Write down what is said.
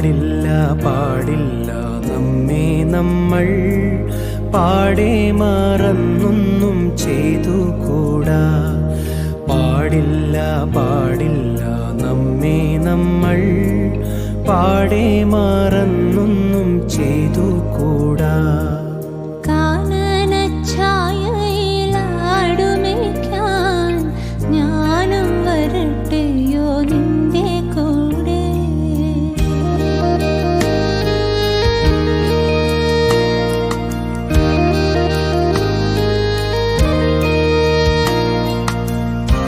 പാടില്ല പാടില്ല. നമ്മെ നമ്മൾ പാടെ മറന്നൊന്നും ചെയ്തു കൂടാ പാടില്ല പാടില്ല. നമ്മെ നമ്മൾ പാടെ മറന്നൊന്നും ചെയ്തു കൂടാ കാനനഛായയിലാടുമേക്കാൻ ഞാനും വരട്ടെയോ നിങ്ങൾ